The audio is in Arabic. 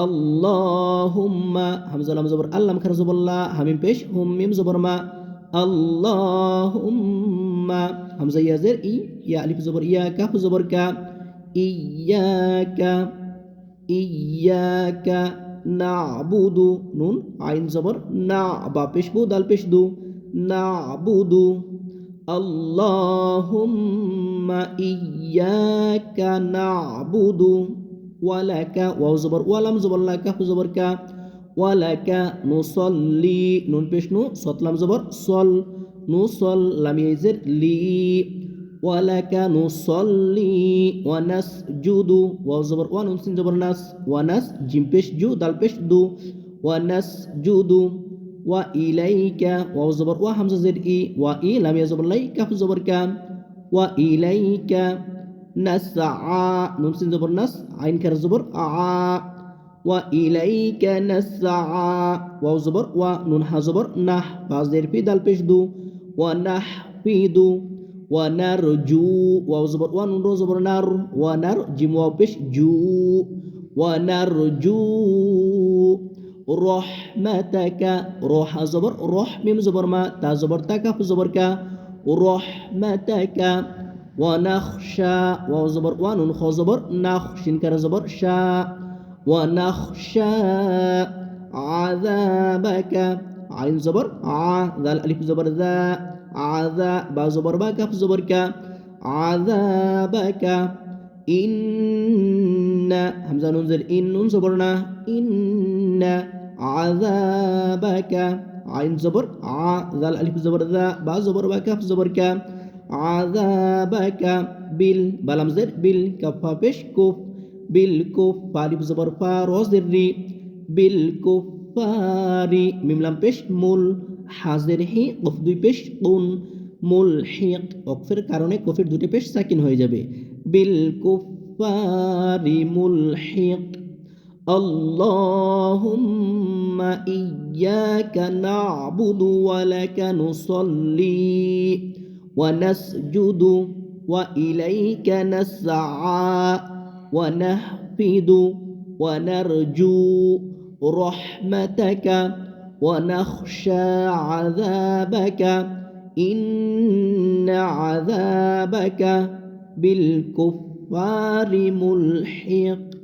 اللهم همزة لام زبر الله مكر زبر الله همين بيش هم ميم زبر ما اللهم همزة يا زر إي يا ألف زبر يا كاف زبر كا إياك إياك نعبد نون عين زبر نعبا بيش بو دال بيش دو نعبد اللهم إياك نعبد ওয়ালাকা ওয়াও জবর ওয়ালাম জবর লা কাফ জবর কা ওয়ালাকা নুসল্লি নুন পেশ নু সতলাম জবর সল নুসল লাম ইয়াজের লি ওয়ালাকা নুসল্লি ওয়া নাসজুদু ওয়াও জবর ওয়া নুন সিন জবর নাস ওয়া নাস জিম পেশ জু দাল পেশ দু ওয়া নাসজুদু ওয়া ইলাইকা ওয়াও জবর ওয়া হামজা জের ই ওয়া ই লাম ইয়া জবর লাই কাফ জবর কা ওয়া ইলাইকা نسعى. نون سين زبر نس عين كر زبر عا وإليك نسعى. واو زبر ونون ح زبر نح. باز دير في دال بيش دو. ونح في ونحفيد ونرجو. واو زبر ونون رو زبر نر. ونر جيم واو بيش جو. ونرجو. رحمتك روح زبر روح ميم زبر ما. تا زبر تا كف زبر كا رحمتك ونخشى واو زبر وانون خو زبر نخ شين زبر شاء ونخشى عذابك. عين زبر ع ذا الألف زبر ذا. عذا با زبر با كف زبر ك عذابك. إن همزة ننزل إن نون زبرنا. إن عذابك. عين زبر ع ذا الألف زبر ذا. با زبر با كف زبر ك আ দাল আলিফ জবর দা বা জবর বা কাফ জবর কা আযাবাকা বিল বালাম জের বিল কাফা পেশ কুফ বিল কুফ পালিফ জবর ফা রস জের রি বিল কুফারি মিমলাম পেশ মুল হাজের হি কফ দুই পেশ কুন মুল হিক অকফের কারণে কফের দুটি পেশ সাকিন হয়ে যাবে বিল কুফারি মুল হিক اللهم إياك نعبد ولك نصلي ونسجد وإليك نسعى ونهفد ونرجو رحمتك ونخشى عذابك إن عذابك بالكفار ملحق